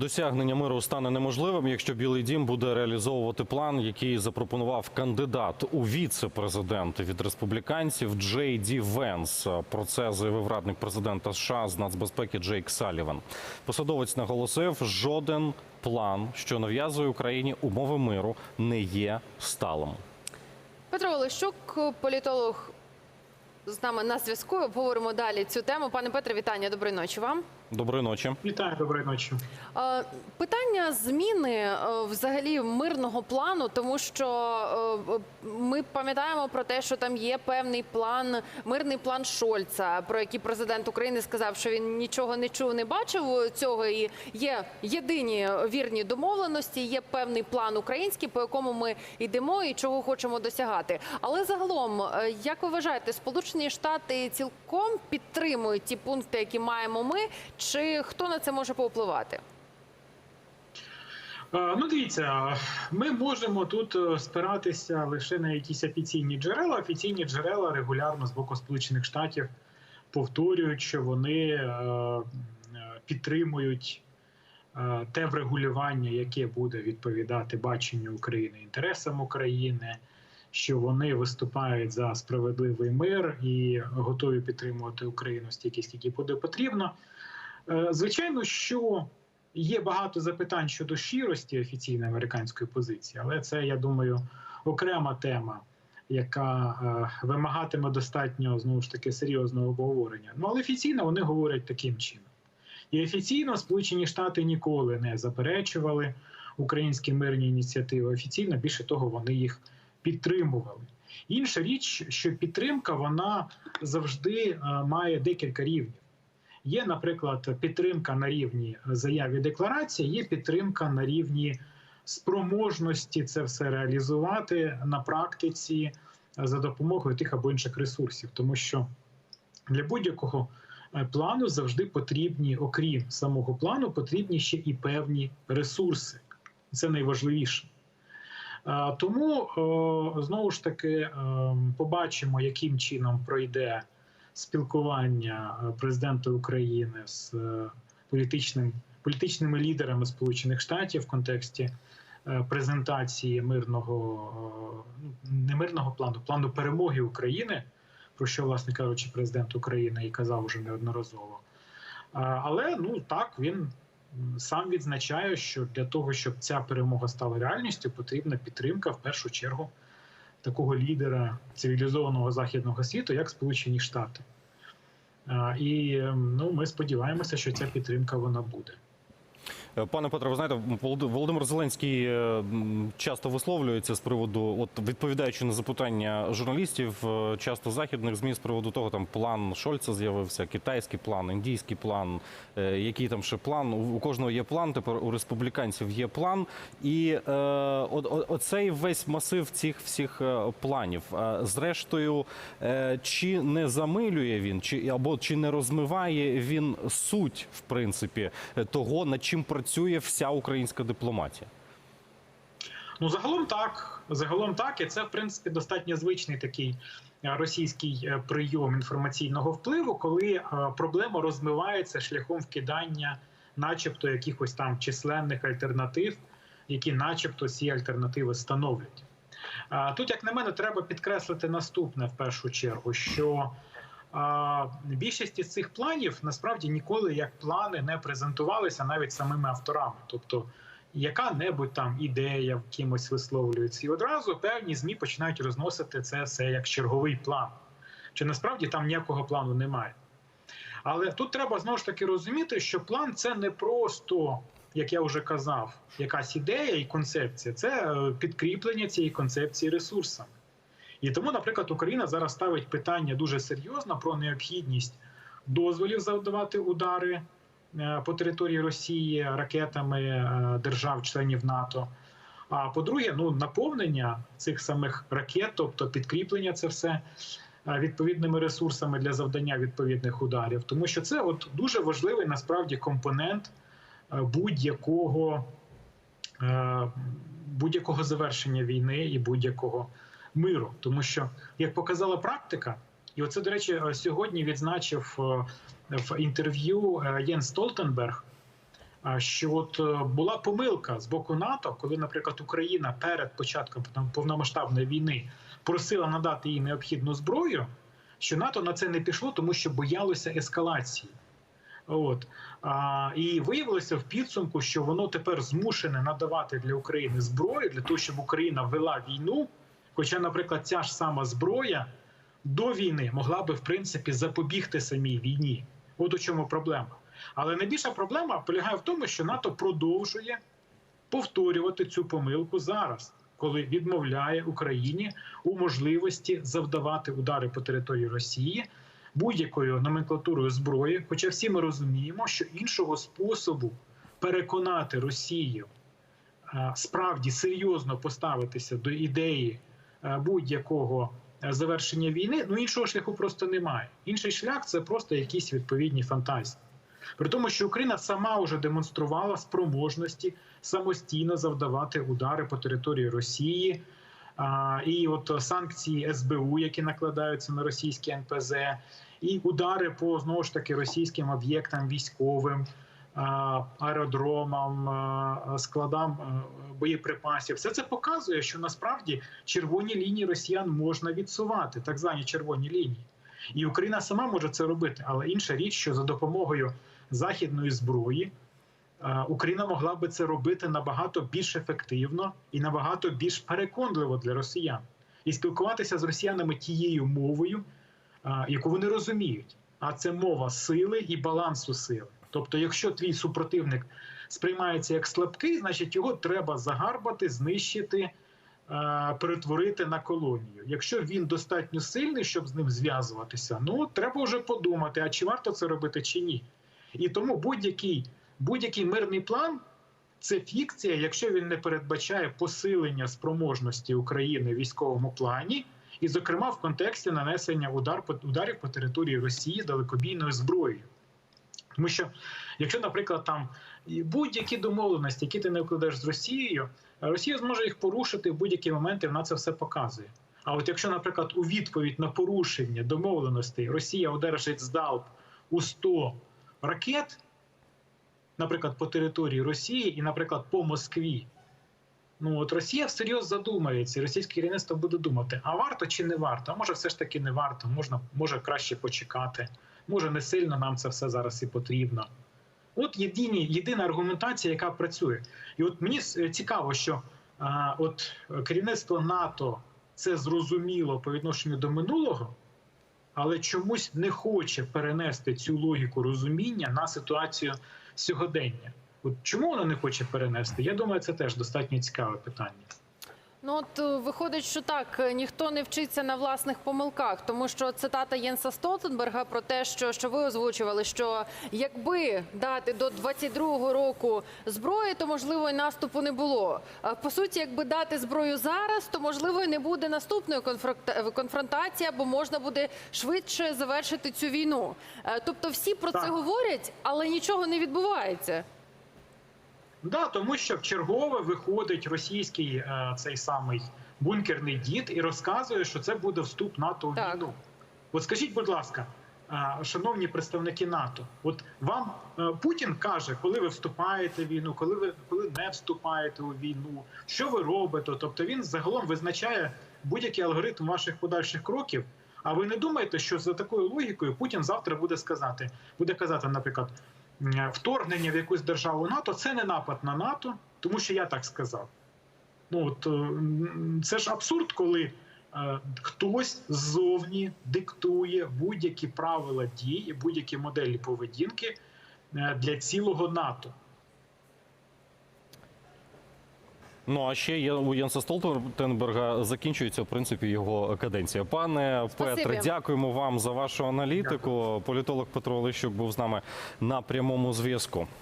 Досягнення миру стане неможливим, якщо Білий Дім буде реалізовувати план, який запропонував кандидат у віце-президенти від республіканців Джей Ді Венс. Про це заявив радник президента США з нацбезпеки Джейк Саліван. Посадовець наголосив, жоден план, що нав'язує Україні умови миру, не є сталим. Петро Олещук, політолог з нами на зв'язку. Обговоримо далі цю тему. Пане Петре, вітання. Доброї ночі вам. Доброї ночі. Вітаю, доброї ночі. Питання зміни е, взагалі мирного плану, тому що е, ми пам'ятаємо про те, що там є певний план, мирний план Шольца, про який президент України сказав, що він нічого не чув, не бачив цього. І є єдині вірні домовленості. Є певний план український, по якому ми йдемо і чого хочемо досягати. Але загалом, е, як ви вважаєте, Сполучені Штати цілком підтримують ті пункти, які маємо ми, чи хто на це може повпливати? Ну, дивіться, ми можемо тут е, спиратися лише на якісь офіційні джерела. Офіційні джерела регулярно з боку Сполучених Штатів повторюють, що вони е, е, підтримують те врегулювання, яке буде відповідати баченню України, інтересам України, що вони виступають за справедливий мир і готові підтримувати Україну стільки, скільки буде потрібно. Е, Звичайно, що є багато запитань щодо щирості офіційної американської позиції, але це, я думаю, окрема тема, яка е, вимагатиме достатньо знову ж таки серйозного обговорення. Ну але офіційно вони говорять таким чином. І офіційно Сполучені Штати ніколи не заперечували українські мирні ініціативи. Офіційно більше того, вони їх підтримували. Інша річ, що підтримка вона завжди е, має декілька рівнів. Є, наприклад, підтримка на рівні заяв і декларації, є підтримка на рівні спроможності це все реалізувати на практиці за допомогою тих або інших ресурсів, тому що для будь-якого е, плану завжди потрібні, окрім самого плану, потрібні ще і певні ресурси. Це найважливіше. Е, Тому знову ж таки е, побачимо, яким чином пройде спілкування е, президента України з е, політичним політичними лідерами Сполучених Штатів в контексті е, презентації мирного ну, не мирного плану, плану перемоги України, про що, власне кажучи, президент України і казав уже неодноразово. Але ну так він сам відзначає, що для того, щоб ця перемога стала реальністю, потрібна підтримка в першу чергу такого лідера цивілізованого західного світу, як Сполучені Штати. І ем, ну, ми сподіваємося, що ця підтримка вона буде. Е, Пане Петре, ви знаєте, Володи- Володимир Зеленський е, часто висловлюється з приводу, от відповідаючи на запитання журналістів, е, часто західних ЗМІ з приводу того, там план Шольца з'явився, китайський план, індійський план, який там ще план. У кожного є план. Тепер у республіканців є план. І е, оцей весь масив цих всіх планів. Зрештою, чи не замилює він, чи або чи не розмиває він суть, в принципі, того, над чим працює вся українська дипломатія? Ну, загалом так. Загалом так, і це, в принципі, достатньо звичний такий е, російський е, прийом інформаційного впливу, коли е, проблема розмивається шляхом вкидання, начебто, якихось там численних альтернатив, які, начебто, ці альтернативи становлять. Тут, як на мене, треба підкреслити наступне в першу чергу, що більшість із цих планів насправді ніколи як плани не презентувалися навіть самими авторами. Тобто яка-небудь там ідея в кимось висловлюється, і одразу певні змі починають розносити це все як черговий план. Чи насправді там ніякого плану немає? Але тут треба знову ж таки розуміти, що план це не просто, як я вже казав, якась ідея і концепція, це е, підкріплення цієї концепції ресурсами. І тому, наприклад, Україна зараз ставить питання дуже серйозно про необхідність дозволів завдавати удари е, по території Росії ракетами е, держав-членів НАТО. А по-друге, ну наповнення цих самих ракет, тобто підкріплення це все е, відповідними ресурсами для завдання відповідних ударів, тому що це от дуже важливий насправді компонент будь-якого будь-якого завершення війни і будь-якого миру, тому що як показала практика, і оце до речі, е, сьогодні відзначив е, в інтерв'ю е, Єн Столтенберг. а, що от е, була помилка з боку НАТО, коли, наприклад, Україна перед початком повномасштабної війни просила надати їй необхідну зброю, що НАТО на це не пішло, тому що боялося ескалації. От а, і виявилося в підсумку, що воно тепер змушене надавати для України зброю для того, щоб Україна вела війну. Хоча, наприклад, ця ж сама зброя до війни могла би в принципі запобігти самій війні. От у чому проблема. Але найбільша проблема полягає в тому, що НАТО продовжує повторювати цю помилку зараз, коли відмовляє Україні у можливості завдавати удари по території Росії будь-якою номенклатурою зброї. Хоча всі ми розуміємо, що іншого способу переконати Росію справді серйозно поставитися до ідеї будь-якого е, завершення війни, ну іншого шляху просто немає. Інший шлях це просто якісь відповідні фантазії. При тому, що Україна сама вже демонструвала спроможності самостійно завдавати удари по території Росії. І от санкції СБУ, які накладаються на російські НПЗ, і удари по знову ж таки російським об'єктам військовим, аеродромам, складам боєприпасів, все це показує, що насправді червоні лінії росіян можна відсувати, так звані червоні лінії. І Україна сама може це робити, але інша річ, що за допомогою західної зброї е, Україна могла би це робити набагато більш ефективно і набагато більш переконливо для росіян, і спілкуватися з росіянами тією мовою, е, яку вони розуміють. А це мова сили і балансу сили. Тобто, якщо твій супротивник сприймається як слабкий, значить його треба загарбати, знищити. е, Перетворити на колонію. Якщо він достатньо сильний, щоб з ним зв'язуватися, ну треба вже подумати, а чи варто це робити, чи ні. І тому будь-який будь-який мирний план це фікція, якщо він не передбачає посилення спроможності України в військовому плані, і, зокрема, в контексті нанесення удар ударів по території Росії далекобійною зброєю. Тому що, якщо, наприклад, там будь-які домовленості, які ти не вкладеш з Росією, Росія зможе їх порушити в будь-які моменти. Вона це все показує. А от якщо, наприклад, у відповідь на порушення домовленостей Росія одержить здалп у 100 ракет, наприклад, по території Росії і, наприклад, по Москві. Ну от Росія всерйоз задумається, і російське керівництво буде думати: а варто чи не варто? А може, все ж таки не варто, можна може краще почекати. Може, не сильно нам це все зараз і потрібно. От єдині, єдина аргументація, яка працює. І от мені цікаво, що а, от керівництво НАТО це зрозуміло по відношенню до минулого, але чомусь не хоче перенести цю логіку розуміння на ситуацію сьогодення. От чому воно не хоче перенести? Я думаю, це теж достатньо цікаве питання. Ну от е, виходить, що так е, ніхто не вчиться на власних помилках, тому що цитата Єнса Столтенберга про те, що, що ви озвучували, що якби дати до 22-го року зброї, то можливо і наступу не було. По суті, якби дати зброю зараз, то можливо і не буде наступної конфронта- конфронтації, або можна буде швидше завершити цю війну. Е, Тобто, всі про це Так. говорять, але нічого не відбувається. Да, тому що в чергове виходить російський е, цей самий бункерний дід і розказує, що це буде вступ НАТО Так. війну. От скажіть, будь ласка, е, шановні представники НАТО, от вам е, Путін каже, коли ви вступаєте в війну, коли ви коли не вступаєте у війну, що ви робите? Тобто він загалом визначає будь-який алгоритм ваших подальших кроків. А ви не думаєте, що за такою логікою Путін завтра буде сказати, буде казати, наприклад, вторгнення в якусь державу НАТО це не напад на НАТО, тому що я так сказав. Ну от е, це ж абсурд, коли е, хтось ззовні диктує будь-які правила дії, будь-які моделі поведінки е, для цілого НАТО. Ну а ще є у Єнса Столтенберга закінчується в принципі його каденція. Пане Спасибі. Петре, дякуємо вам за вашу аналітику. Політолог Петро Олещук був з нами на прямому зв'язку.